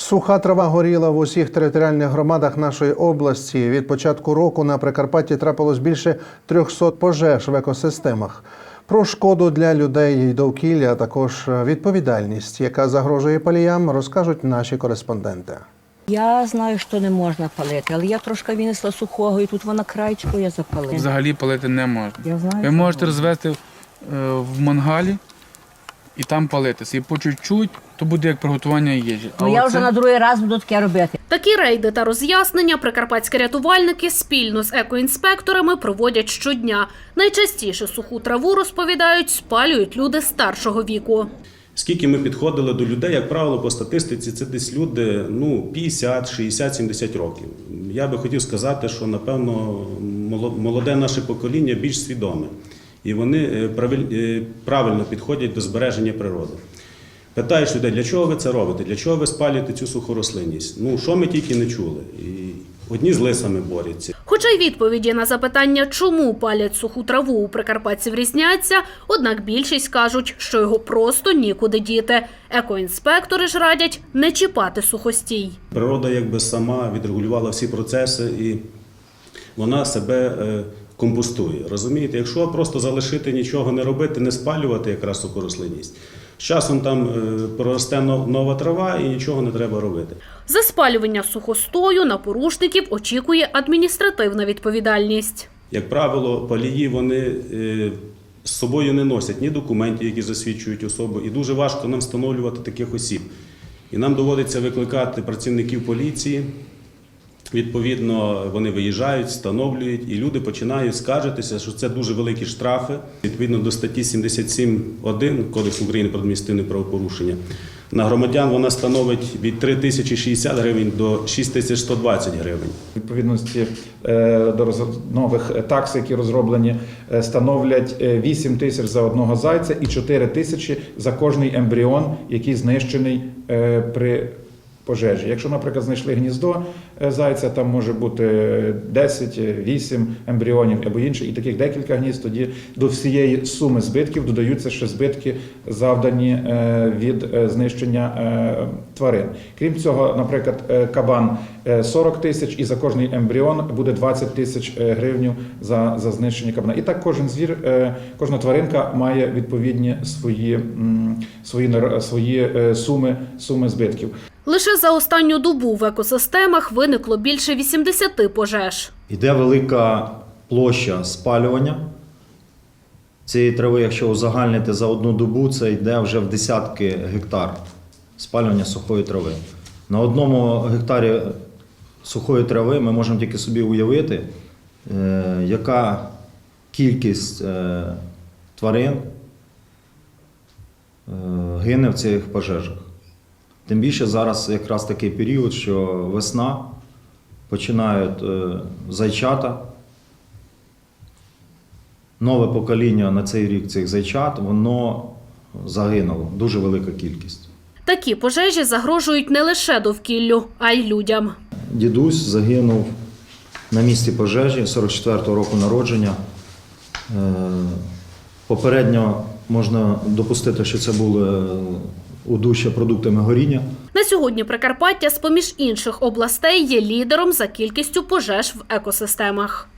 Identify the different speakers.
Speaker 1: Суха трава горіла в усіх територіальних громадах нашої області. Від початку року на Прикарпатті трапилось більше 300 пожеж в екосистемах. Про шкоду для людей і довкілля, а також відповідальність, яка загрожує паліям, розкажуть наші кореспонденти.
Speaker 2: Я знаю, що не можна палити, але я трошки винесла сухого, і тут вона краєчку я запалила.
Speaker 3: Взагалі палити не можна.
Speaker 2: Я знаю.
Speaker 3: Ви можете розвести е, в мангалі і там палитися. І по чуть-чуть то буде як приготування їжі.
Speaker 2: Ну я вже на другий раз буду таке робити.
Speaker 4: Такі рейди та роз'яснення прикарпатські рятувальники спільно з екоінспекторами проводять щодня. Найчастіше суху траву розповідають, спалюють люди старшого віку.
Speaker 5: Скільки ми підходили до людей, як правило, по статистиці це десь люди ну, 50, 60, 70 років. Я би хотів сказати, що напевно молоде наше покоління більш свідоме, і вони е, е, правильно підходять до збереження природи. Питаєш людей, для чого ви це робите? Для чого ви спалюєте цю суху рослинність? Ну, що ми тільки не чули. І одні з лисами борються.
Speaker 4: Хоча й відповіді на запитання, чому палять суху траву у прикарпатців різняться, однак більшість кажуть, що його просто нікуди діти. Екоінспектори ж радять не чіпати сухостій.
Speaker 5: Природа якби сама відрегулювала всі процеси і вона себе е, компостує. Розумієте, якщо просто залишити нічого не робити, не спалювати якраз таку рослинність, з часом там е, проросте нова трава і нічого не треба робити.
Speaker 4: За спалювання сухостою на порушників очікує адміністративна відповідальність.
Speaker 5: Як правило, палії вони е, з собою не носять ні документів, які засвідчують особу, і дуже важко нам встановлювати таких осіб. І нам доводиться викликати працівників поліції. Відповідно, вони виїжджають, встановлюють, і люди починають скаржитися, що це дуже великі штрафи. Відповідно до статті 77.1 Кодексу України про адміністративне правопорушення. На громадян вона становить від 3060 гривень до 6120 гривень.
Speaker 6: відповідності е, до нових такс, які розроблені, е, становлять е, 8 тисяч за одного зайця і 4 тисячі за кожний ембріон, який знищений е, при пожежі. Якщо, наприклад, знайшли гніздо е, зайця, там може бути 10, е, 8 ембріонів або інше, і таких декілька гнізд, тоді до всієї суми збитків додаються ще збитки, завдані е, від знищення тварин. Крім цього, наприклад, кабан е, 40 тисяч, і за кожний ембріон буде 20 тисяч гривень за, за знищення кабана. І так кожен звір, кожна тваринка має відповідні свої, свої, свої суми, суми збитків.
Speaker 4: Лише за останню добу в екосистемах виникло більше 80 пожеж.
Speaker 7: Йде велика площа спалювання цієї трави, якщо узагальнити за одну добу, це йде вже в десятки гектар спалювання сухої трави. На одному гектарі сухої трави ми можемо тільки собі уявити, е, яка кількість е, тварин е, гине в цих пожежах. Тим більше зараз якраз такий період, що весна, починають е, зайчата. Нове покоління на цей рік цих зайчат, воно загинуло. Дуже велика кількість.
Speaker 4: Такі пожежі загрожують не лише довкіллю, а й людям.
Speaker 7: Дідусь загинув на місці пожежі 44-го року народження. Е, Попередньо можна допустити, що це були е, удушя продуктами горіння.
Speaker 4: На сьогодні Прикарпаття, з поміж інших областей, є лідером за кількістю пожеж в екосистемах.